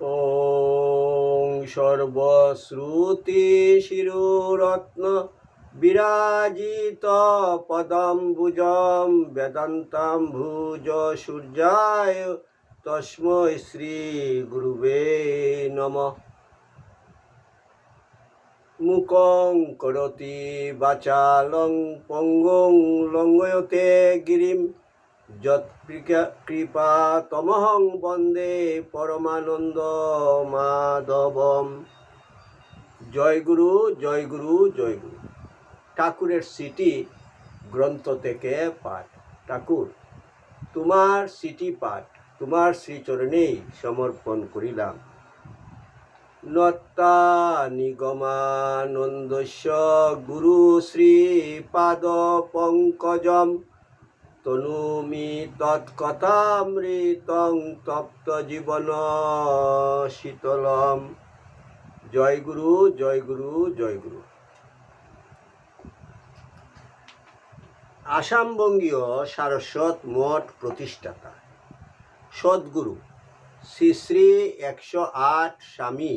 ওং সর্বশ্রুতি শিরুরত্ন বিরাজিত পদম্বুজম বেদান্তম ভুজ সূর্যায় তস্মৈ শ্রী গুরুবে নম। মুকং করতি বাচালং পঙ্গং লঙ্গয়তে গিরিম কৃপা তমহং বন্দে পরমানন্দ মাধবম। জয় গুরু জয় গুরু জয় গুরু। ঠাকুরের সিটি গ্রন্থ থেকে পাঠ। ঠাকুর, তোমার সিটি পাঠ, তোমার শ্রীচরণেই সমর্পণ করিলাম। নত্তা নিগমানন্দস্য গুরু শ্রীপাদ পঙ্কজম। তনুমি তৎকথামৃতং তপ্ত জীবন শীতলম। জয় গুরু জয় গুরু জয় গুরু। আসামবঙ্গীয় সারস্বত মঠ প্রতিষ্ঠাতা, সদ্গুরু শ্রী শ্রী একশো আট স্বামী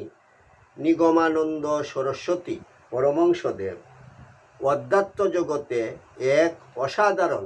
নিগমানন্দ সরস্বতী পরমংসদেব অধ্যাত্ম জগতে এক অসাধারণ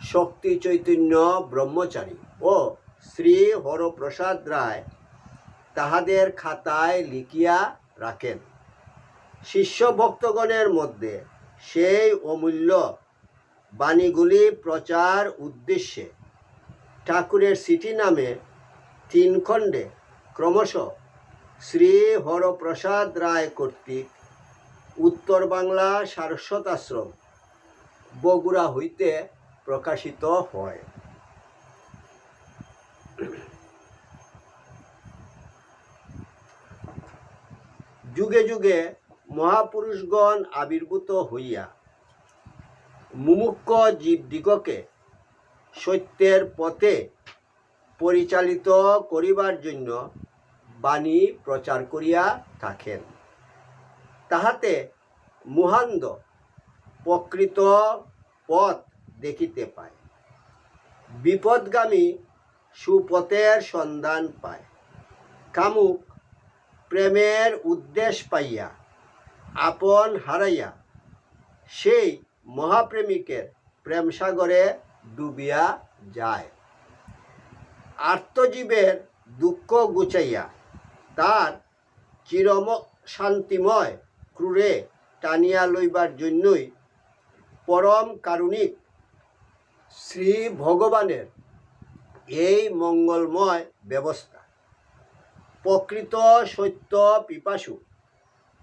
শক্তি চৈতন্য ব্রহ্মচারী ও শ্রী হরপ্রসাদ রায় তাহাদের খাতায় লিখিয়া রাখেন। শিষ্য ভক্তগণের মধ্যে সেই অমূল্য বাণীগুলি প্রচার উদ্দেশ্যে ঠাকুরের সিটি নামে তিন খণ্ডে ক্রমশ শ্রী হরপ্রসাদ রায় কর্তৃক উত্তর বাংলা সারস্বত আশ্রম বগুড়া হইতে প্রকাশিত হয়। যুগে যুগে মহাপুরুষগণ আবির্ভূত হইয়া মুমুক্ষ জীবদিগকে সত্যের পথে পরিচালিত করিবার জন্য বাণী প্রচার করিয়া থাকেন। তাহাতে মুহান্দ প্রকৃত পথ দেখিতে পায়। বিপদগামী সুপথের সন্ধান পায়। কামুক প্রেমের উদ্দেশ্য পাইয়া, আপন হারাইয়া, সেই মহাপ্রেমিকের প্রেমসাগরে ডুবিয়া যায়। আত্মজীবের দুঃখ গুছাইয়া, তার চিরম শান্তিময় ক্রুরে টানিয়া লইবার জন্যই পরম কারুণিক শ্রী ভগবানের এই মঙ্গলময় ব্যবস্থা। প্রকৃত সত্য পিপাসু,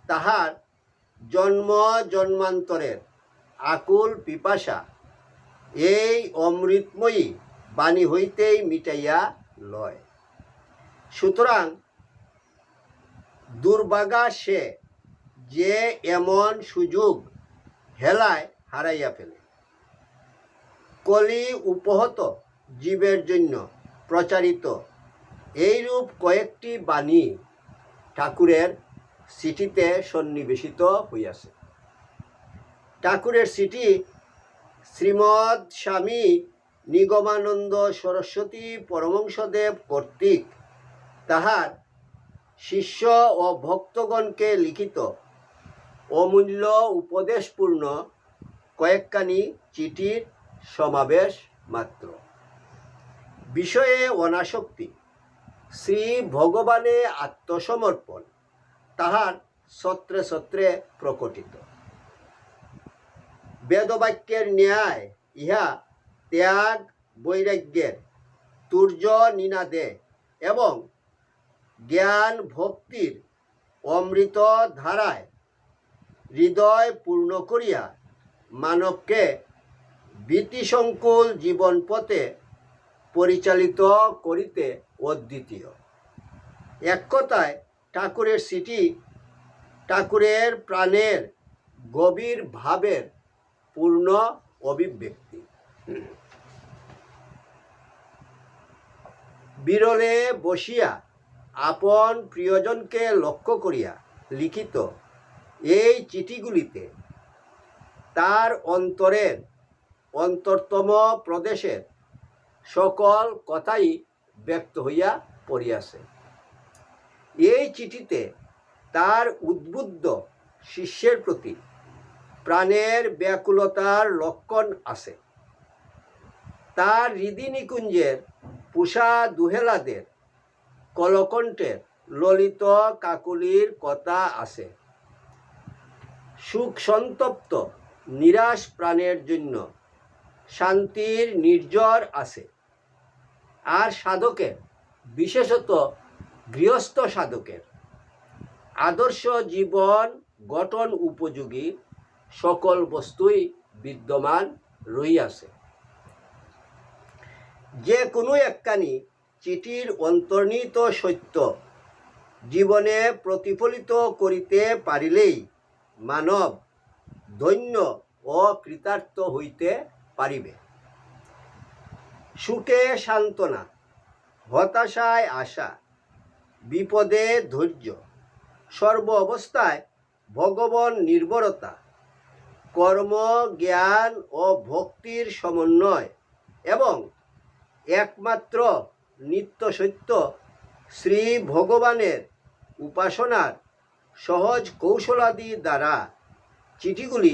তাহার জন্ম জন্মান্তরের আকুল পিপাসা এই অমৃতময়ী বাণী হইতেই মিটাইয়া লয়। সুতরাং দুর্ভাগা সে যে এমন সুযোগ হেলায় হারাইয়া ফেলে। কলি উপহত জীবের জন্য প্রচারিত। এইরূপ কয়েকটি বাণী ঠাকুরের সিটিতে সন্নিবেশিত হইয়াছে। ঠাকুরের সিটি শ্রীমৎ স্বামী নিগমানন্দ সরস্বতী পরমংসদেব কর্তৃক তাহার শিষ্য ও ভক্তগণকে লিখিত অমূল্য উপদেশপূর্ণ কয়েকখানি চিঠির সমাবেশ মাত্র। বিষয়ে অনাসক্তি। শ্রী ভগবানে আত্মসমর্পণ, তাহার সত্রে সত্রে প্রকটিত। বেদবাক্যের ন্যায় ইহা ত্যাগ, বৈরাগ্যের তুর্য নিনাদে এবং জ্ঞান ভক্তির অমৃত ধারায় হৃদয় পূর্ণ করিয়া মানবকে ভীতিসংকুল জীবন পথে পরিচালিত করিতে অদ্বিতীয়। এক কথায়, ঠাকুরের সিটি ঠাকুরের প্রাণের গভীর ভাবের পূর্ণ অভিব্যক্তি। বিরলে বসিয়া আপন প্রিয়জনকে লক্ষ্য করিয়া লিখিত এই চিঠিগুলিতে তার অন্তরের অন্তরতম প্রদেশের সকল কথাই ব্যক্ত হইয়া পড়িয়াছে। এই চিঠিতে তার উদ্বুদ্ধ শিষ্যের প্রতি প্রাণের ব্যাকুলতার লক্ষণ আছে। তার হৃদি নিকুঞ্জের পুষা দুহেলাদের কলকণ্ঠের ললিত কাকুলির কথা আছে। সুখ সন্তপ্ত নিরাশ প্রাণের জন্য শান্তির নির্জর আছে। আর সাধকের, বিশেষত গৃহস্থ সাধকের, আদর্শ জীবন গঠন উপযোগী সকল বস্তুই বিদ্যমান রহিয়াছে। যে কোনো একখানি চিঠির অন্তর্নিহিত সত্য জীবনে প্রতিফলিত করিতে পারিলেই মানব ধন্য ও কৃতার্থ হইতে পারিবে। সুখে সান্ত্বনা, হতাশায় আশা, বিপদে ধৈর্য, সর্ব অবস্থায় ভগবান নির্ভরতা কর্ম, জ্ঞান ও ভক্তির সমন্বয় এবং একমাত্র নিত্য সত্য শ্রী ভগবানের উপাসনার সহজ কৌশলাদি দ্বারা চিঠিগুলি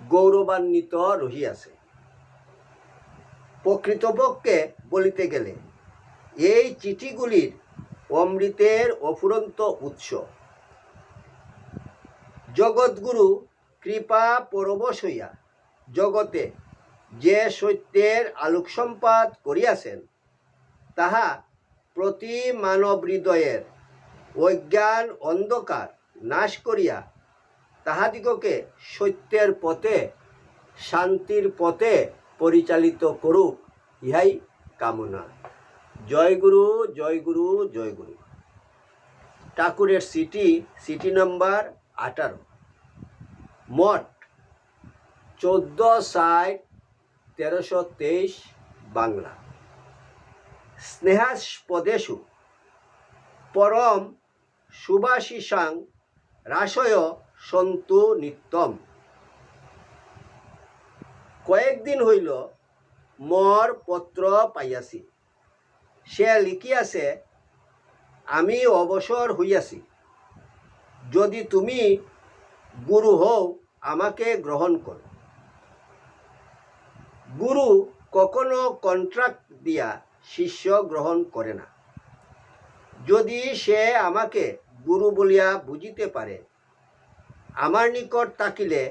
গৌরবান্বিত রহিয়াছে। প্রকৃতপক্ষে বলিতে গেলে, এই চিঠিগুলির অমৃতের অফুরন্ত উৎস। জগৎগুরু কৃপা পরবশ হইয়া জগতে যে সত্যের আলোক সম্পাদ করিয়াছেন, তাহা প্রতি মানব হৃদয়ের অজ্ঞান অন্ধকার নাশ করিয়া তাহাদিগকে সত্যের পথে, শান্তির পথে পরিচালিত করুক, ইহাই কামনা। জয় গুরু জয় গুরু জয় গুরু। ঠাকুরের সিটি সিটি নাম্বার আঠারো। মঠ, চোদ্দ ষাট তেরোশো তেইশ বাংলা। স্নেহাস্পদেশু, পরম সুভাষিসাং রাসয় সন্তু নিত্যম। কয়েকদিন হইল মর পত্র পাইয়াছি সে লিখিয়াছে আমি অবসর হইয়াছি যদি তুমি গুরু হও, আমাকে গ্রহণ কর গুরু কখনো কন্ট্রাক্ট দিয়া শিষ্য গ্রহণ করে না। যদি সে আমাকে গুরু বলিয়া বুঝিতে পারে আমার নিকট থাকিলে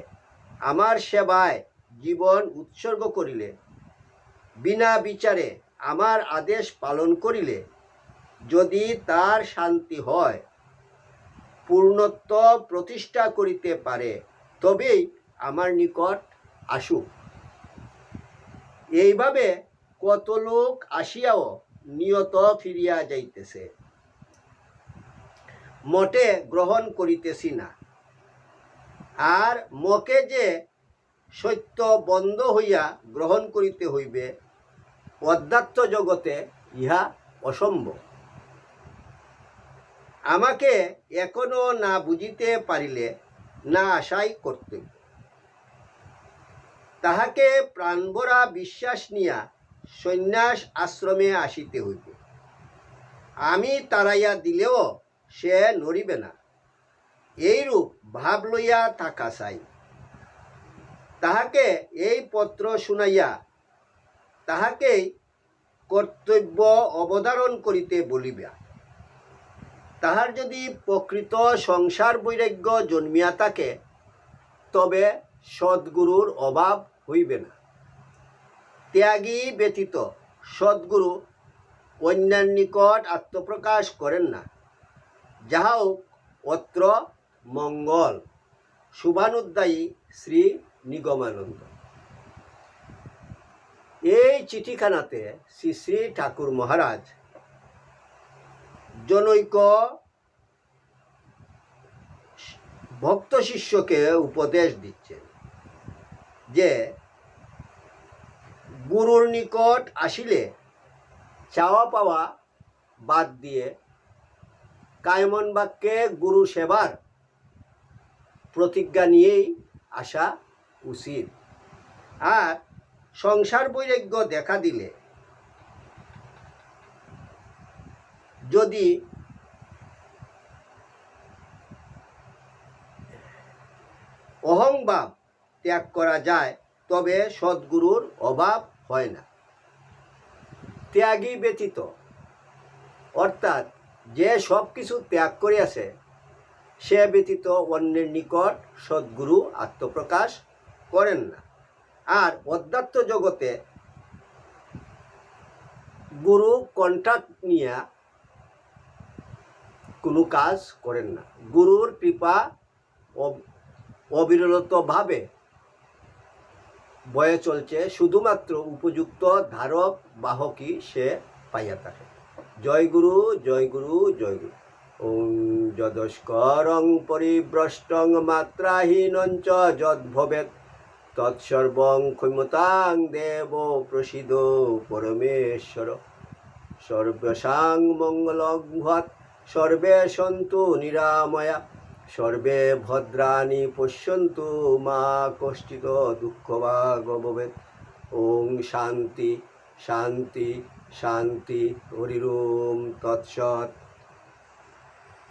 আমার সেবায় জীবন উৎসর্গ করিলে, বিনা বিচারে আমার আদেশ পালন করিলে, যদি তার শান্তি হয়, পূর্ণত্ব প্রতিষ্ঠা করিতে পারে, তবেই আমার নিকট আসুক। এইভাবে কত লোক আসিয়াও নিয়ত ফিরিয়া যাইতেছে। মঠে গ্রহণ করিতেছি না। আর মকে যে সত্য বন্ধ হইয়া গ্রহণ করিতে হইবে অধ্যাত্ম জগতে ইহা অসম্ভব। আমাকে এখনও না বুঝিতে পারিলে না আশাই কর্তব্য। তাহাকে প্রাণভরা বিশ্বাস নিয়া সন্ন্যাস আশ্রমে আসিতে হইবে। আমি তাড়াইয়া দিলেও সে নড়িবে না। এইরূপ ভাব লইয়া থাকা চাই। তাহাকে এই পত্র শুনাইয়া তাহাকেই কর্তব্য অবধারণ করিতে বলিবা। তাহার যদি প্রকৃত সংসার বৈরাগ্য জন্মিয়া থাকে, তবে সদ্গুরুর অভাব হইবে না। ত্যাগী ব্যতীত সদ্গুরু অন্যান্য নিকট আত্মপ্রকাশ করেন না। যাহা অত্র মঙ্গল। শুভানুদ্দায়ী শ্রী নিগমানন্দ। এই চিঠিখানাতে শ্রী শ্রী ঠাকুর মহারাজ জনৈক ভক্ত শিষ্যকে উপদেশ দিচ্ছেন যে গুরুর নিকট আসিলে চাওয়া পাওয়া বাদ দিয়ে কায়মন বাক্যে গুরু সেবার প্রতিজ্ঞা নিয়েই আসা উচিত। আর সংসার বৈরাগ্য দেখা দিলে যদি অহংভাব ত্যাগ করা যায়, তবে সদ্গুরুর অভাব হয় না। ত্যাগী ব্যতীত, অর্থাৎ যে সব কিছু ত্যাগ করিয়াছে, সে ব্যতীত অন্যের নিকট সদ্গুরু আত্মপ্রকাশ করেন না। আর অধ্যাত্ম জগতে গুরু কন্ট্যাক্ট নিয়ে কোনো কাজ করেন না। গুরুর কৃপা অব- অবিরলতভাবে বয়ে চলছে, শুধুমাত্র উপযুক্ত ধারক বাহকই সে পাইয়া থাকে। জয় গুরু জয় গুরু জয় গুরু। ওং যদস্করং পরিভ্রষ্টং মাত্রাহীনঞ্চ যদ্ভবেত তৎসর্বং ক্ষমতাং দেব প্রসিদ পরমেশ্বর। সর্বসাং মঙ্গলঘ্বৎ সর্বে সন্তু নিরাময়া, সর্বে ভদ্রাণি পশ্যন্তু মা কষ্টিত দুঃখ বা গবেত ওং শান্তি শান্তি শান্তি, হরিরোম তৎসৎ।